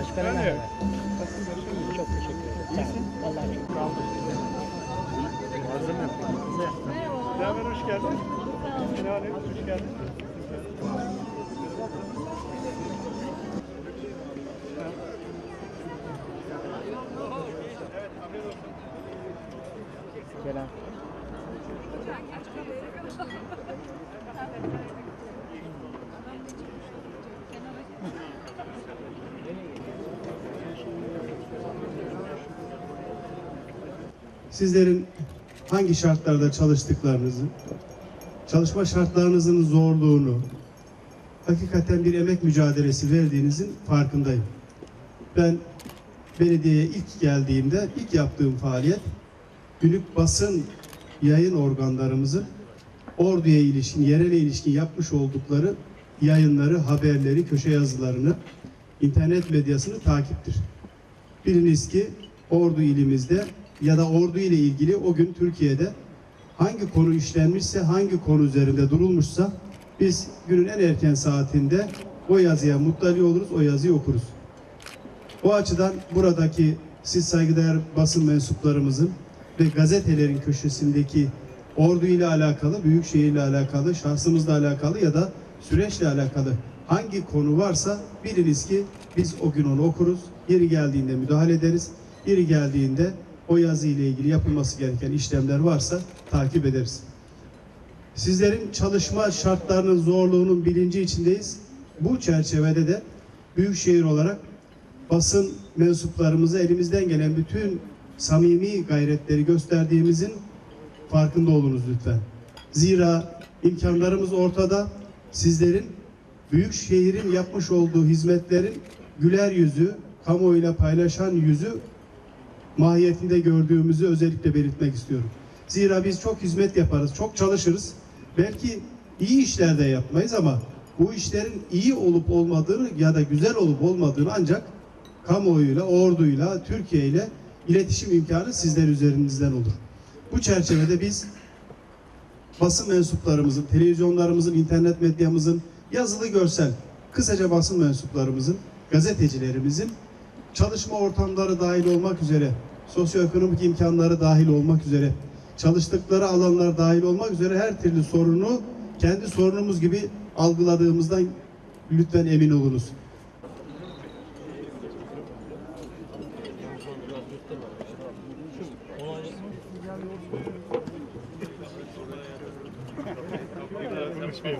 Başkanım merhaba. Çok teşekkür ederim. Olun. Allah'a çok sağ olun. Malzeme yapayım. Beraber hoş geldin. Helal et, hoş geldin. Selam. Sizlerin hangi şartlarda çalıştıklarınızı, çalışma şartlarınızın zorluğunu, hakikaten bir emek mücadelesi verdiğinizin farkındayım. Ben belediyeye ilk geldiğimde ilk yaptığım faaliyet günlük basın yayın organlarımızın orduya ilişkin, yerele ilişkin yapmış oldukları yayınları, haberleri, köşe yazılarını, internet medyasını takiptir. Biliniz ki Ordu ilimizde ya da Ordu ile ilgili o gün Türkiye'de hangi konu işlenmişse, hangi konu üzerinde durulmuşsa biz günün en erken saatinde o yazıya muttali oluruz, o yazıyı okuruz. O açıdan buradaki siz saygıdeğer basın mensuplarımızın ve gazetelerin köşesindeki ordu ile alakalı, büyükşehir ile alakalı, şahsımızla alakalı ya da süreçle alakalı hangi konu varsa biliniz ki biz o gün onu okuruz. Yeri geldiğinde müdahale ederiz. Yeri geldiğinde o yazı ile ilgili yapılması gereken işlemler varsa takip ederiz. Sizlerin çalışma şartlarının zorluğunun bilinci içindeyiz. Bu çerçevede de Büyükşehir olarak basın mensuplarımıza elimizden gelen bütün samimi gayretleri gösterdiğimizin farkında olunuz lütfen. Zira imkanlarımız ortada. Sizlerin büyük şehrin yapmış olduğu hizmetlerin güler yüzü, kamuoyuyla paylaşan yüzü mahiyetinde gördüğümüzü özellikle belirtmek istiyorum. Zira biz çok hizmet yaparız, çok çalışırız. Belki iyi işler de yapmayız ama bu işlerin iyi olup olmadığını ya da güzel olup olmadığını ancak kamuoyuyla, orduyla, Türkiye ile iletişim imkanı sizler üzerinizden olur. Bu çerçevede biz basın mensuplarımızın, televizyonlarımızın, internet medyamızın, yazılı görsel, kısaca basın mensuplarımızın, gazetecilerimizin çalışma ortamları dahil olmak üzere, sosyoekonomik imkanları dahil olmak üzere, çalıştıkları alanlar dahil olmak üzere her türlü sorunu kendi sorunumuz gibi algıladığımızdan lütfen emin olunuz.